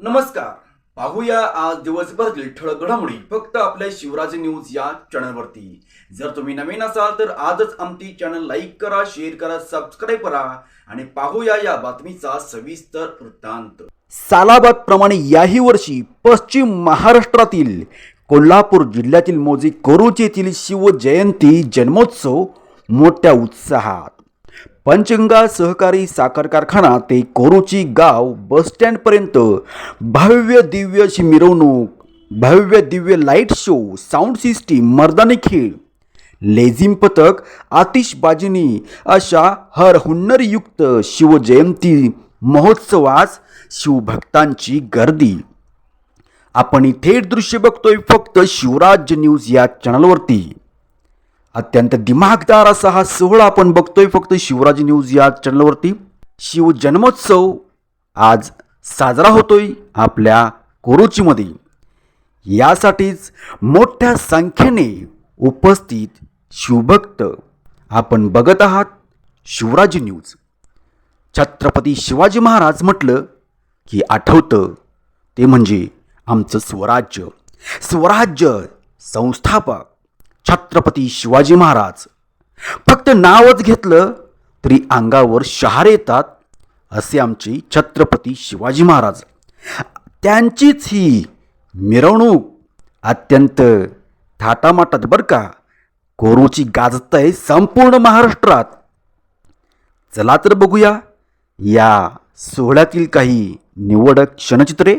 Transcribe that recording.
नमस्कार. पाहूया आज दिवसभरातील ठळक घडामोडी. फक्त आपल्या शिवराज न्यूज या चॅनलवरती. जर तुम्ही नवीन असाल तर आजच आमची चॅनल लाईक करा शेअर करा सबस्क्राईब करा आणि पाहूया या बातमीचा सविस्तर वृत्तांत. सालाबाद प्रमाणे याही वर्षी पश्चिम महाराष्ट्रातील कोल्हापूर जिल्ह्यातील मोजी कोरुची येथील शिवजयंती जन्मोत्सव मोठ्या उत्साहात. पंचगंगा सहकारी साखर कारखाना ते कोरुची गाव बसस्टँडपर्यंत भव्य दिव्य अशी मिरवणूक भव्य दिव्य लाइट शो साऊंड सिस्टीम मर्दानी खेळ. लेझिम पथक आतिषबाजीनी अशा हर हुन्नरयुक्त शिवजयंती महोत्सवास शिवभक्तांची गर्दी. आपण थेट दृश्य बघतोय फक्त शिवराज्य न्यूज या चॅनलवरती अत्यंत दिमागदार असा हा सोहळा आपण बघतोय. फक्त शिवराज न्यूज या चॅनलवरती. शिवजन्मोत्सव आज साजरा होतोय आपल्या कोरोचीमध्ये. यासाठीच मोठ्या संख्येने उपस्थित शिवभक्त आपण बघत आहात शिवराज न्यूज. छत्रपती शिवाजी महाराज म्हटलं की आठवतं ते म्हणजे आमचं स्वराज्य. स्वराज्य संस्थापक. छत्रपती शिवाजी महाराज. फक्त नावच घेतलं तरी अंगावर शहार येतात असे आमचे छत्रपती शिवाजी महाराज. त्यांचीच ही मिरवणूक अत्यंत थाटामाटात बरं का? कोरूची गाजत आहे संपूर्ण महाराष्ट्रात. चला तर बघूया या सोहळ्यातील काही निवडक क्षणचित्रे.